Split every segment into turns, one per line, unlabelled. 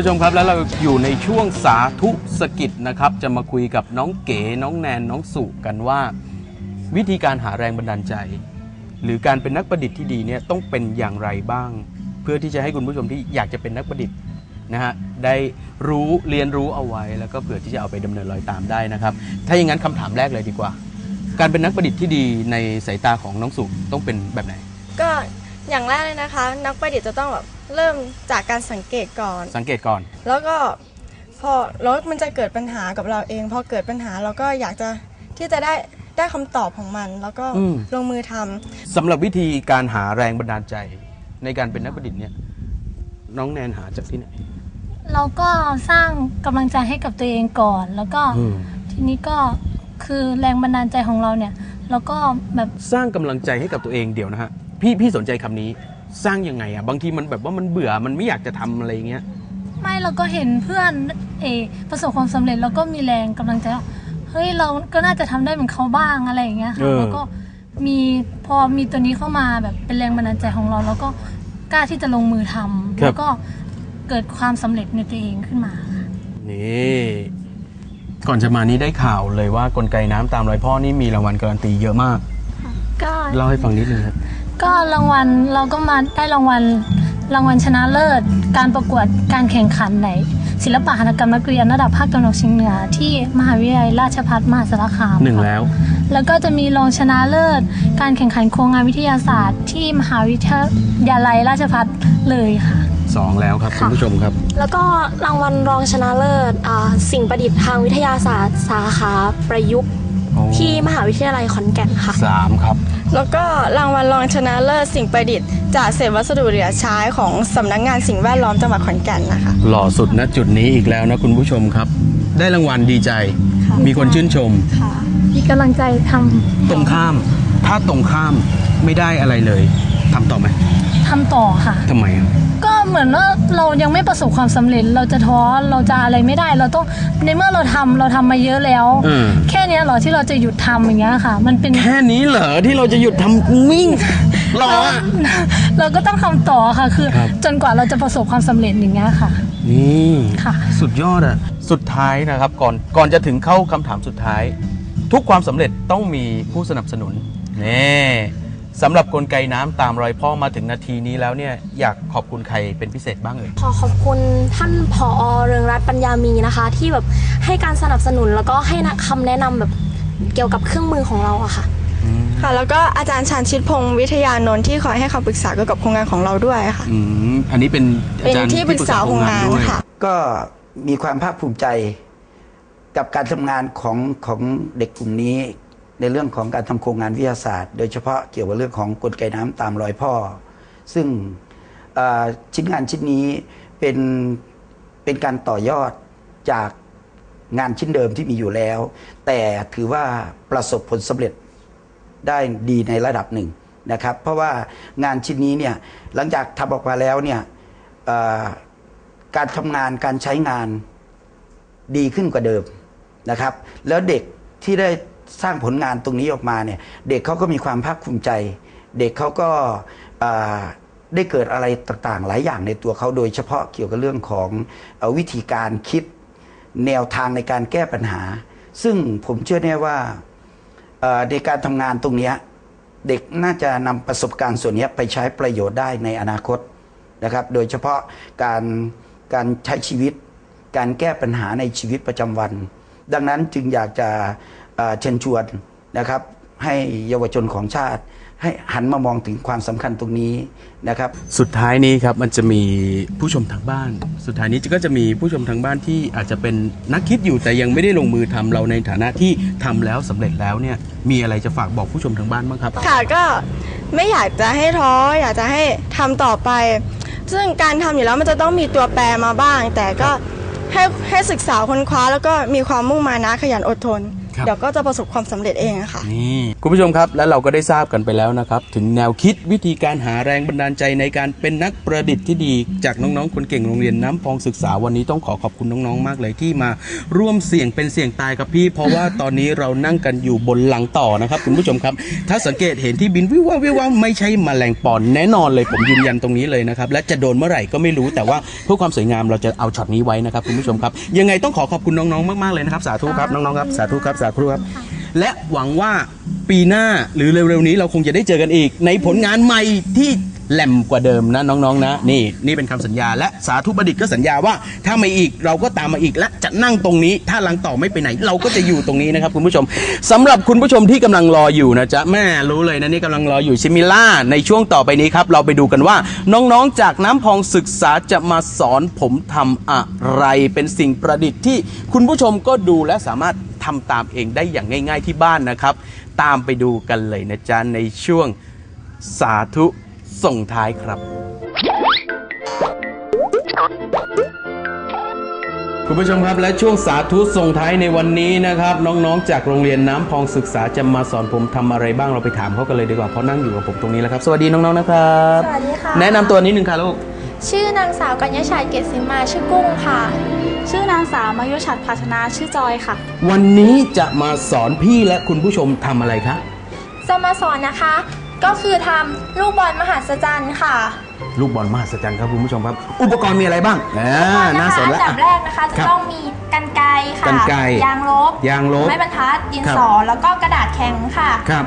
ผู้ชมครับ แล้วเราอยู่ในช่วงสาธุสกิจนะครับ จะมาคุยกับน้องเก๋น้องแนนน้องสุกันว่า วิธีการหาแรงบันดาลใจ หรือการเป็นนักประดิษฐ์ที่ดีเนี่ยต้องเป็นอย่างไรบ้าง เพื่อที่จะให้คุณผู้ชมที่อยากจะเป็นนักประดิษฐ์นะฮะได้รู้เรียนรู้เอาไว้ แล้วก็เผื่อที่จะเอาไปดำเนินรอยตามได้นะครับ ถ้าอย่างนั้นคำถามแรกเลยดีกว่า การเป็นนักประดิษฐ์ที่ดีในสายตาของน้องสุต้องเป็นแบบไหน
ก็อย่างแรกเลยนะคะ นักประดิษฐ์จะต้องแบบ เริ่มจากการสังเกตก่อน
สังเกตก่อน
แล้วก็พอแล้วมันจะเกิดปัญหากับเราเองพอเกิดปัญหาเราก็อยากจะที่จะได้ได้คำตอบของมัน แล้วก็
อืม
ลงมือทำ
สำหรับวิธีการหาแรงบันดาลใจในการเป็นนักประดิษฐ์เนี่ย น้องแนนหาจากที่ไหน
เราก็สร้างกำลังใจให้กับตัวเองก่อน แล้วก็
อืม
ทีนี้ก็คือแรงบันดาลใจของเราเนี่ย เราก็แบบ
สร้างกำลังใจให้กับตัวเองเดี๋ยวนะฮะ พี่พี่สนใจคำนี้ สร้างยังไงอะบางทีมันแบบว่ามันเบื่อมันไม่อยากจะทำอะไรอย่างเงี้ย
ไม่เราก็เห็นเพื่อนเออประสบความสำเร็จเราก็มีแรงกำลังใจว่าเฮ้ยเราก็น่าจะทำได้เหมือนเขาบ้างอะไรอย่างเงี้ย
เอ
ค่ะ
อ
แล้วก็มีพอมีตัวนี้เข้ามาแบบเป็นแรงบันดาลใจของเราแล้วก็กล้าที่จะลงมือทำแล้วก็เกิดความสำเร็จในตัวเองขึ้นมาค่ะ
นี่ก่อนจะมานี้ได้ข่าวเลยว่ากลไกน้ำตามรอยพ่อนี่มีรางวัลการันตีเยอะมาก
ก็
เล่าให้ฟังนิดนึงครับ
ก็รางวัลเราก็มาได้รางวัลรางวัลชนะเลิศ การประกวดการแข่งขันในศิลปะหัตถกรรมนักเรียนระดับภาคตะวันออกเฉียงเหนือที่มหาวิทยาลัยราชภัฏมหาสารคาม
หนึ่ง
ค่ะ
แล้ว
แล้วก็จะมีรองชนะเลิศ การแข่งขันโครงงานวิทยาศาสตร์ ที่มหาวิทยาลัยราชภัฏเลยค่ะ
สองแล้วครับ
ค่ะ
คุณผู้ชมครับ
แล้วก็รางวัลรองชนะเลิศอ่าสิ่งประดิษฐ์ทางวิทยาศาสตร์ สาขาประยุกต์ ที่มหาวิทยาลัยขอนแก่นค่ะ
สามครับ
แล้วก็รางวัลรองชนะเลิศสิ่งประดิษฐ์จากเศษวัสดุเหลือใช้ของสำนักงานสิ่งแวดล้อมจังหวัดขอนแก่นนะคะ
หล่อสุดณจุดนี้อีกแล้วนะคุณผู้ชมครับ ได้รางวัลดีใจ
ค่ะ
มีคนชื่นชม
มีกำลังใจทำ
ตรงข้าม ถ้าตรงข้ามไม่ได้อะไรเลยทำต่อไหม
ทำต่อค่ะ
ทำไมอะ
ก็เหมือนว่าเรายังไม่ประสบความสำเร็จเราจะท้อเราจะอะไรไม่ได้เราต้องในเมื่อเราทำเราทำมาเยอะแล้ว
เออ
แค่เนี้ยเหรอที่เราจะหยุดทำอย่างเงี้ยค่ะ มันเป็น
แค่นี้เหรอที่เราจะหยุดทำวิ่งรออะ
เราก็ต้องทำต่อค่ะคือ
ครับ
จนกว่าเราจะประสบความสำเร็จอย่างเงี้ยค่ะ
นี่
ค่ะ
สุดยอดอะสุดท้ายนะครับก่อนก่อนจะถึงเข้าคำถามสุดท้าย ทุกความสำเร็จต้องมีผู้สนับสนุนนี่ สำหรับกลไกน้ำตามรอยพ่อมาถึงนาทีนี้แล้วเนี่ยอยากขอบคุณใครเป็นพิเศษบ้างเอ่ย
ขอขอบคุณท่านผอเรืองรัตน์ปัญญามีนะคะ ที่แบบให้การสนับสนุนแล้วก็ให้นะคำแนะนำแบบเกี่ยวกับเครื่องมือของเราอะค่ะ
ค่ะ แล้วก็อาจารย์ชาญชิดพงศ์วิทยานนท์ที่คอยให้คำปรึกษาเกี่ยวกับโครงงานของเราด้วยค่ะ
อืมอันนี้เป็นอา
เป็น
จารย์
ที่ปรึกษาโครงงาน
ด้วย
ค่ะ
ก็มีความภาคภูมิใจกับการทำงานของของเด็กกลุ่มนี้ ในเรื่องของการทำโครงงานวิทยาศาสตร์ โดยเฉพาะเกี่ยวกับเรื่องของกลไกน้ำตามรอยพ่อ ซึ่งชิ้นงานชิ้นนี้เป็นเป็นการต่อยอดจากงานชิ้นเดิมที่มีอยู่แล้ว แต่ถือว่าประสบผลสำเร็จได้ดีในระดับหนึ่งนะครับ เพราะว่างานชิ้นนี้เนี่ยหลังจากทำออกมาแล้วเนี่ยการทำงานการใช้งานดีขึ้นกว่าเดิมนะครับ แล้วเด็กที่ได้ สร้างผลงานตรงนี้ออกมาเนี่ยเด็กเขาก็มีความภาคภูมิใจ เด็กเขาก็ได้เกิดอะไรต่างๆ หลายอย่างในตัวเขาโดยเฉพาะเกี่ยวกับเรื่องของอวิธีการคิดแนวทางในการแก้ปัญหา ซึ่งผมเชื่อแน่ว่าในการทำงานตรงนี้เด็กน่าจะนำประสบการณ์ส่วนนี้ไปใช้ประโยชน์ได้ในอนาคตนะครับ โดยเฉพาะการการใช้ชีวิต การแก้ปัญหาในชีวิตประจำวัน ดังนั้นจึงอยากจะ เอ่อเชิญชวนนะครับ ให้เยาวชนของชาติ ให้หันมามองถึงความสำคัญตรงนี้นะครับ
สุดท้ายนี้ครับมันจะมีผู้ชมทางบ้าน สุดท้ายนี้ก็จะมีผู้ชมทางบ้านที่อาจจะเป็นนักคิดอยู่แต่ยังไม่ได้ลงมือทำเราในฐานะที่ทำแล้วสำเร็จแล้วเนี่ยมีอะไรจะฝากบอกผู้ชมทางบ้านบ้างครับ
ค่ะก็ไม่อยากจะให้ท้ออยากจะให้ทำต่อไป ซึ่งการทำอยู่แล้วมันจะต้องมีตัวแปรมาบ้าง แต่ก็ให้ให้ศึกษาค้นคว้าแล้วก็มีความมุ่งมานะขยันอดทน
ครับ
เดี๋ยวก็จะประสบความสำเร็จเองอะค่ะ
นี่คุณผู้ชมครับและเราก็ได้ทราบกันไปแล้วนะครับ ถึงแนวคิดวิธีการหาแรงบันดาลใจในการเป็นนักประดิษฐ์ที่ดีจากน้องๆ คนเก่งโรงเรียนน้ำพองศึกษาวันนี้ต้องขอขอบคุณน้องๆมากเลยที่มาร่วมเสี่ยงเป็นเสี่ยงตายกับพี่ เพราะว่าตอนนี้เรานั่งกันอยู่บนหลังต่อนะครับคุณผู้ชมครับ ถ้าสังเกตเห็นที่บินวิวว่าวิวว่าไม่ใช่แมลงปอนแน่นอนเลยผมยืนยันตรงนี้เลยนะครับและจะโดนเมื่อไหร่ก็ไม่รู้แต่ว่าเพื่อความสวยงามเราจะเอาช็อตนี้ไว้นะครับคุณผู้ชมครับยังไงต้องขอขอบคุณน้องๆมากๆเลยนะครับสาธุครับน้องๆครับสาธุครับสาธุครับ และหวังว่าปีหน้าหรือเร็วๆนี้เราคงจะได้เจอกันอีก ในผลงานใหม่ที่แหลมกว่าเดิมนะน้องๆนะ นี่นี่เป็นคำสัญญาและสาธุประดิษฐ์ก็สัญญาว่า ถ้ามาอีกเราก็ตามมาอีกและจะนั่งตรงนี้ ถ้าลังต่อไม่ไปไหน เราก็จะอยู่ตรงนี้นะครับคุณผู้ชมสำหรับคุณผู้ชมที่กำลังรออยู่นะจ๊ะแม่รู้เลยนะนี่กำลังรออยู่ชิมิล่าในช่วงต่อไปนี้ครับ เราไปดูกันว่า น้องๆจากน้ำพองศึกษาจะมาสอนผมทำอะไร เป็นสิ่งประดิษฐ์ที่คุณผู้ชมก็ดูและสามารถ ทำตามเองได้อย่างง่าย ๆที่บ้านนะครับ ตามไปดูกันเลยนะจ๊ะในช่วงสาธุส่งท้ายครับคุณผู้ชมครับและช่วงสาธุส่งท้ายในวันนี้นะครับ น้องๆ จากโรงเรียนน้ำพองศึกษาจะมาสอนผมทำอะไรบ้างเราไปถามเขากันเลยดีกว่าเพราะนั่งอยู่กับผมตรงนี้แล้วครับ สวัสดีน้องๆนะครับ
สวัสดีค่ะ
แนะนำตัวนิดนึงค่ะลูก
ชื่อนางสาวกัญญาชัยเกษสิมาชื่อกุ้งค่ะ
ชื่อนางสาวมายุชัดภาชนะชื่อจอยค่ะ
วันนี้จะมาสอนพี่และคุณผู้ชมทำอะไรคะ
จะมาสอนนะคะ ก็คือทำลูกบอลมหัศจรรย์ค่ะ
ลูกบอลมหัศจรรย์ครับคุณผู้ชมครับ อุปกรณ์มีอะไรบ้างอ่า
อุปกรณ์
น่า
นะคะ
สน
อั
แล้ว
ดับแรกนะคะจะ
ครับ
ต้องมีกันไกรค่ะ
กรรไกร
ยางลบ
ยางลบ
ไม้บรรทัดดิน
ครับ
สอแล้วก็กระดาษแข็งค่ะ
ครับ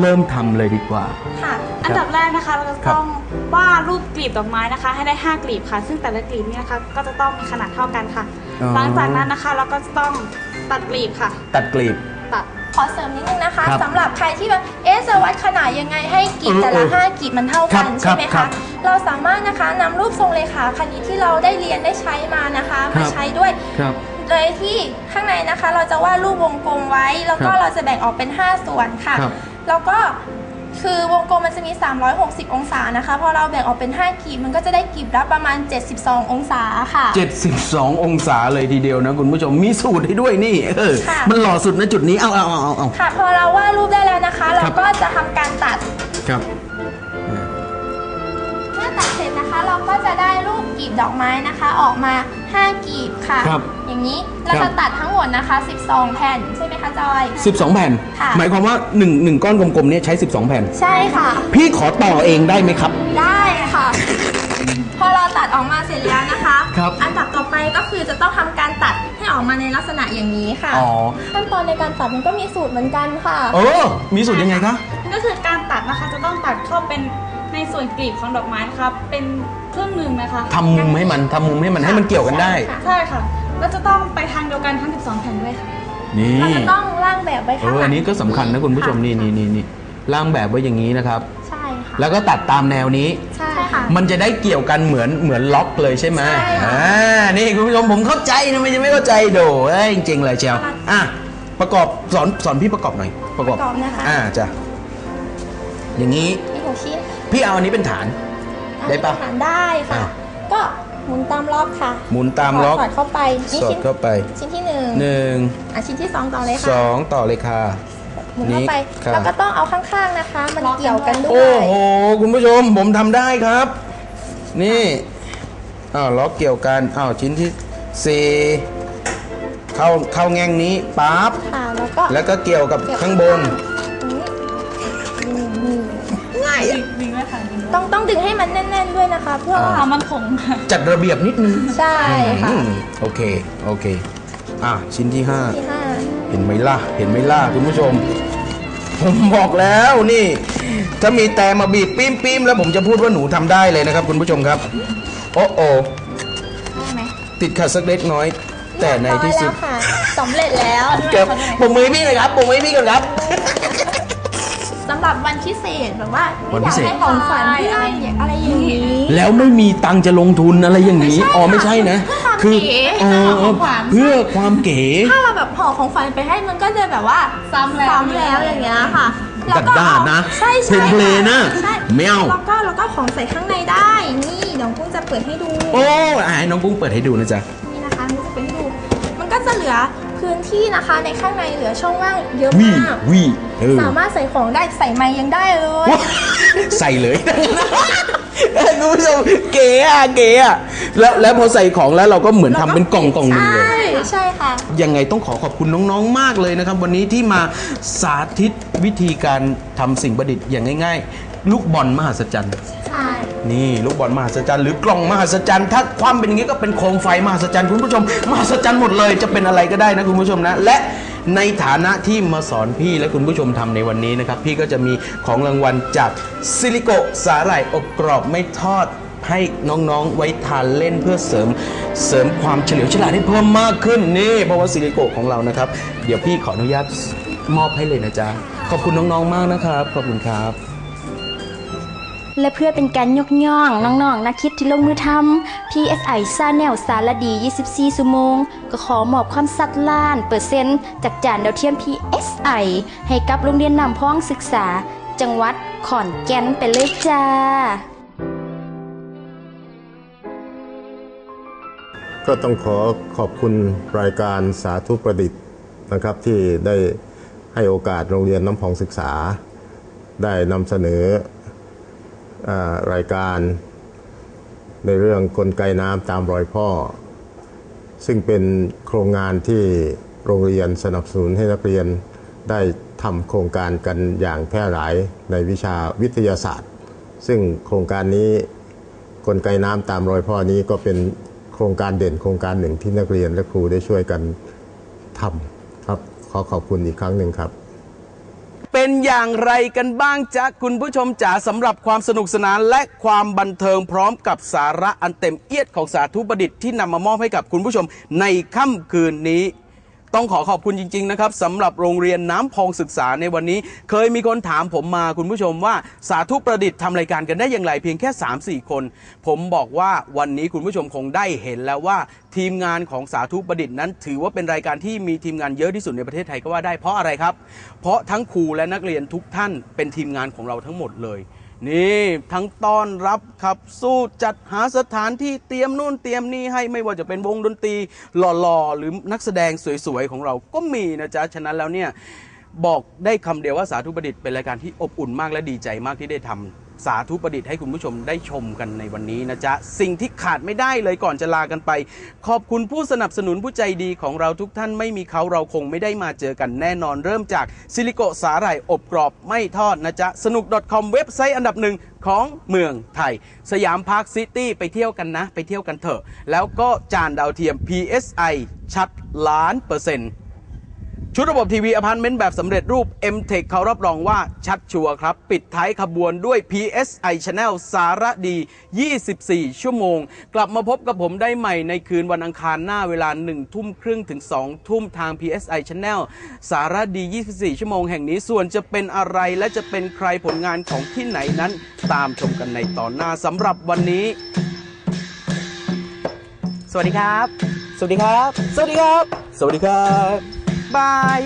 เริ่มทำเลยดีกว่า
ค่ะ
อันดับแรกนะคะเราจะ
ครับ
ต้องวาดรูปกลีบดอกไม้นะคะ ให้ได้ 5 กลีบค่ะ ซึ่งแต่ละกลีบนี้นะคะก็จะต้องมีขนาดเท่ากันค่ะ
อ๋อ
หลังจากนั้นนะคะเราก็จะต้องตัดกลีบค่ะ
ตัดกลีบ
ตัด
ขอเสริมนิดนึงนะคะ
ครับ
สำหรับใครที่แบบเอ๊ะจะวัดขนาดยังไงให้กีบ
เออ
แต่ละ
เออ
ห้ากีบมันเท่ากัน
ครับ
ใช่ไหม
ครั
คะ
บ
เราสามารถนะคะนำรูปทรงเลขาคณิตที่เราได้เรียนได้ใช้มานะคะ
ครั
มา
บ
ใช้ด้วย
ครับ
โดยที่ข้างในนะคะเราจะวาดรูปวงกลมไว้ แล้วก็
ครับ
เราจะแบ่งออกเป็น 5 ส่วนค่ะ
ครับ
แล้วก็คือวงกลมมันจะมี 360 องศานะคะ พอเราแบ่งออกเป็น 5กีบมันก็จะได้กีบละประมาณ 72 องศาค่ะ
72 องศาเลยทีเดียวนะคุณผู้ชม มีสูตรให้ด้วยนี่เออ
ค่ะ
มันหล่อสุดนะจุดนี้ เอาเอาเอาเอาเอา
ค่ะ พอเราวาดรูปได้แล้วนะคะ เรา
ครับ
ก็จะทำการตัด
ครับ
เราก็จะได้รูปกีบดอกไม้นะคะ ออกมา 5กีบค่ะ
ครับ
อย่างนี้เรา
ครั
จะ
บ
ตัดทั้งหมดนะคะ 12 แผ่นใช่ไหมคะจอย
12 แผ่น
ค่ะ
หมายความว่า1งก้อนกลมๆเนี่ยใช้ 12 แผ่น
ใช่ค่ะ
พี่ขอต่อเองได้ไหมครับ
ได้ค่ะ พอเราตัดออกมาเสร็จแล้วนะคะ
ครับ
อันดับต่อไปก็คือจะต้องทำการตัดให้ออกมาในลักษณะอย่างนี้ค่ะ
อ๋อ
ขั้นตอนในการตัดมันก็มีสูตรเหมือนกันค่ะ
เออ มีสูตรยังไงคะ
ก็คือการตัดนะคะจะต้องตัดเข้าเป็น ในส่วนกลีบของดอกไม้นะคะเป็นครึ่งหนึ่งนะคะ
ทำมุมให้มันทำมุมให้มันให้มันเกี่ยวกันได้
ใช่ค่ะแล้วจะต้องไปทางเดียวกันทั้ง 12 แผ่นด้วยค่ะ
นี่
เราจะต้องร่างแบบไว้
เอ
ข้าง
อ
หลั
อั
ง
นนี้ก็สำคัญนะคุณผู้ชมนี่นี่นี่นี่ร่างแบบไว้อย่างนี้นะครับ
ใช่ค่ะ
แล้วก็ตัดตามแนวนี้
ใช่ค่ะ
มันจะได้เกี่ยวกันเหมือนเหมือนล็อกเลยใช่ไหม
ใช่ค่ะ
อ่า นี่คุณผู้ชมผมเข้าใจนะไม่ใช่ไม่เข้าใจโดเอ้ยจริงๆเลยเชียวอะประกอบสอนสอนพี่ประกอบหน่อย ประกอบ
ประกอบนะคะ
อ่าจ้ะอย่างนี้
มีหกชิ้น
พี่เอาอันนี้เป็นฐาน ได้ปะ
อาหารได้ค่ะ
อะ
ก็หมุนตามล็อกค่ะ
หมุนตามล็อก
สอดเข้าไปนี่
สอด
ชิ้น
เข้าไป
ชิ้นที่หนึ่ง
หนึ่ง
อะชิ้นที่สองต่อเลย
ส
ค่ะ
องต่อเลยค่ะ
หมุนเข้าไป
นี่ค่ะ
แล้วก็ต้องเอาข้างๆนะคะ มันเกี่ยวกันด้ว
โอ้
ย
โหคุณผู้ชมผมทำได้ครับ นี่อ้าวล็อกเกี่ยวกันอ้าวชิ้นที่สี่เข้าเข้าแง่งนี้ปั๊บ
ค่ะแล้วก็
แล้วก็เกี่ยวกับข้างบน
นี่นี่ง่าย
ดึงไว้ค่ะดึงไว้
ต้องต้องดึงให้มันแน่น ๆ ด้วยนะคะ เพื่อว่า
ความมันคงค่ะ
จัดระเบียบนิดนึง
ใช่ค่ะ
อืมโอเค โอเค อะ ชิ้นที่
ที่ห้า
5เห็นไหมล่ะ เห็นไหมล่ะคุณผู้ชม ผมบอกแล้วนี่ ถ้ามีแต่มาบีบปิ้มปิ้มแล้วผมจะพูดว่าหนูทำได้เลยนะครับ คุณผู้ชมครับ โอ้โอ
ได้ไหม
ติดขัดสักเล็กน้อย แต่ในที่สุด
เรียบร้อยแล้วค่ะสำเร็จแล้ว
เก็บปมมือให้พี่เลยครับปมมือให้พี่ก่อนครับ
สำ หรับวันพิเศษแบบว่า
วันพิเศษ
อยากให้ของขวัญเพื่อนอยากอะไรอย่างนี้
แล้วไม่มีตังค์จะลงทุนอะไรอย่างนี้อ๋อไม่ใช่นะ
เพื่อความเก๋
อ๋อ
ของขวัญ
เพื่อความเก๋
ถ้าเราแบบห่อของขวัญไปให้มันก็จะแบบว่า
ซ้ำแล้ว
ซ้ำแล้วอย่างเงี้ยค่ะแล้ว
ดัดด้านนะ
ใช่ใช่
เพลนๆนะ
ใช่
ไม่เอา
แล้วก็แล้วก็ของใส่ข้างในได้ นี่เดี๋ยวกุ้งจะเปิดให้ดู
โอ้อะให้น้องกุ้งเปิดให้ดูนะจ๊ะ
นี่นะคะมันจะเปิดให้ดู มันก็จะเหลือ
พื้นที่นะคะในข้างในเหลือช่องว่างเยอะ
วี
มาก
วี เออ
สามารถใส่ของได้ใส่ไม้ยังได้เลย
ใส่เลย คุณผู้ชมเก๋อะเก๋อะแล้วแล้วพอใส่ของแล้วเราก็เหมือนทำเป็นกล่องกล่องหนึงเลย
ใช่ใช่ค่ะ
ยังไงต้องขอขอบคุณน้องๆ มากเลยนะครับ วันนี้ที่มาสาธิตวิธีการทำสิ่งประดิษฐ์อย่างง่าย ๆ ลูกบอลมหัศจรรย์
ใช่
นี่ ลูกบอลมหัศจรรย์หรือกล่องมหัศจรรย์ถ้าความเป็นอย่างนี้ก็เป็นโคมไฟมหัศจรรย์คุณผู้ชมมหัศจรรย์หมดเลยจะเป็นอะไรก็ได้นะคุณผู้ชมนะ และ ในฐานะที่มาสอนพี่และคุณผู้ชมทำในวันนี้นะครับ พี่ก็จะมีของรางวัลจากซิลิโกสาหร่ายอบกรอบไม่ทอดให้น้องๆไว้ทานเล่นเพื่อเสริมเสริมความเฉลียวฉลาดให้เพิ่มมากขึ้นนี่เพราะว่าซิลิโกของเรานะครับ เดี๋ยวพี่ขออนุญาตมอบให้เลยนะจ๊ะขอบคุณน้องๆมากนะครับขอบคุณครับ
และเพื่อเป็นการยกย่องน้องๆนักคิดที่ลงมือทำ PSI ซาแนลสารดี 24 ชั่วโมง ก็ขอมอบความสัดล้าน เปอร์เซ็นต์จากจานดาวเทียม PSI ให้กับโรงเรียนนำพ้องศึกษา จังหวัดขอนแก่นไปเลยจ้า
ก็ต้องขอขอบคุณรายการสาธุประดิษฐ์นะครับที่ได้ให้โอกาสโรงเรียนน้ำพองศึกษา ได้นำเสนอ รายการ ในเรื่องกลไกน้ำตามรอยพ่อ ซึ่งเป็นโครงงานที่โรงเรียนสนับสนุนให้นักเรียนได้ทำโครงการกันอย่างแพร่หลายในวิชาวิทยาศาสตร์ ซึ่งโครงการนี้กลไกน้ำตามรอยพ่อนี้ก็เป็นโครงการเด่นโครงการหนึ่งที่นักเรียนและครูได้ช่วยกันทำครับ ขอขอบคุณอีกครั้งหนึ่งครับ
เป็นอย่างไรกันบ้างจ๊ะคุณผู้ชมจ๋าสำหรับความสนุกสนานและความบันเทิงพร้อมกับสาระอันเต็มเอียดของสาธุประดิษฐ์ที่นำมามอบให้กับคุณผู้ชมในค่ำคืนนี้ ต้องขอขอบคุณจริง ๆ นะครับสำหรับโรงเรียนน้ำพองศึกษาในวันนี้ เคยมีคนถามผมมาคุณผู้ชมว่าสาธุประดิษฐ์ทำรายการกันได้อย่างไรเพียงแค่ 3-4 คน ผมบอกว่าวันนี้คุณผู้ชมคงได้เห็นแล้วว่าทีมงานของสาธุประดิษฐ์นั้น ถือว่าเป็นรายการที่มีทีมงานเยอะที่สุดในประเทศไทยก็ว่าได้เพราะอะไรครับ เพราะทั้งครูและนักเรียนทุกท่านเป็นทีมงานของเราทั้งหมดเลย นี่ทั้งต้อนรับขับสู้จัดหาสถานที่เตรียมนู่นเตรียมนี่ให้ไม่ว่าจะเป็นวงดนตรีหล่อๆ หรือนักแสดงสวยๆ ของเราก็มีนะจ๊ะ ฉะนั้นแล้วเนี่ย บอกได้คำเดียวว่าสาธุประดิษฐ์เป็นรายการที่อบอุ่นมากและดีใจมากที่ได้ทำ สาธุประดิษฐ์ให้คุณผู้ชมได้ชมกันในวันนี้นะจ๊ะ สิ่งที่ขาดไม่ได้เลยก่อนจะลากันไป ขอบคุณผู้สนับสนุนผู้ใจดีของเราทุกท่านไม่มีเขาเราคงไม่ได้มาเจอกันแน่นอนเริ่มจากซิลิโกสาหร่ายอบกรอบไม่ทอดนะจ๊ะ สนุก .com เว็บไซต์อันดับหนึ่งของเมืองไทย สยามพาร์คซิตี้ไปเที่ยวกันนะ ไปเที่ยวกันเถอะ แล้วก็จานดาวเทียม PSI ชัดล้านเปอร์เซ็นต์ ชุดระบบทีวีอพาร์ตเมนต์แบบสำเร็จรูป m t e c h เขารับรองว่าชัดชัวร์ครับ ปิดท้ายขบวนด้วย PSI Channel สาระดี 24 ชั่วโมง กลับมาพบกับผมได้ใหม่ในคืนวันอังคารหน้าเวลา 1 ทุ่มครึ่งถึง 2 ทุ่มทาง PSI Channel สาระดี 24 ชั่วโมงแห่งนี้ส่วนจะเป็นอะไรและจะเป็นใครผลงานของที่ไหนนั้นตามชมกันในตอนหน้าสำหรับวันนี้ สวัสดีครับ สวัสดีครับ สวัสดีครับ สวัสดีครับ บาย